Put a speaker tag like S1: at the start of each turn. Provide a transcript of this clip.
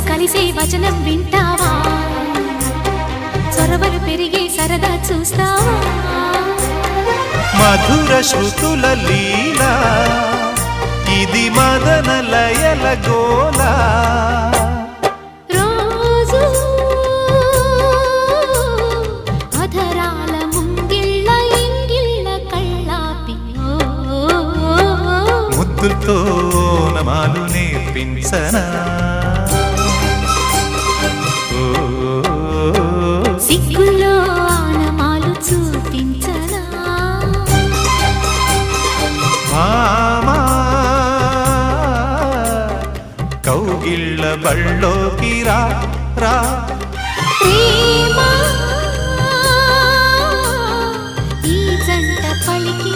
S1: మనసులు కలిసే వచనం వింటావా? చొరవలు పెరిగే సరదా చూస్తావా?
S2: మధుర శృతుల లీల ఇది మదన లయల గోలా ముద్దులతో నమాలు నేర్పించనా?
S1: ಕೌಗಿಳ್ಳ ಬಳ್ಳೋಕಿ
S2: ರಾ ರಾ ప్రేమ ఈ జంట
S1: పలికి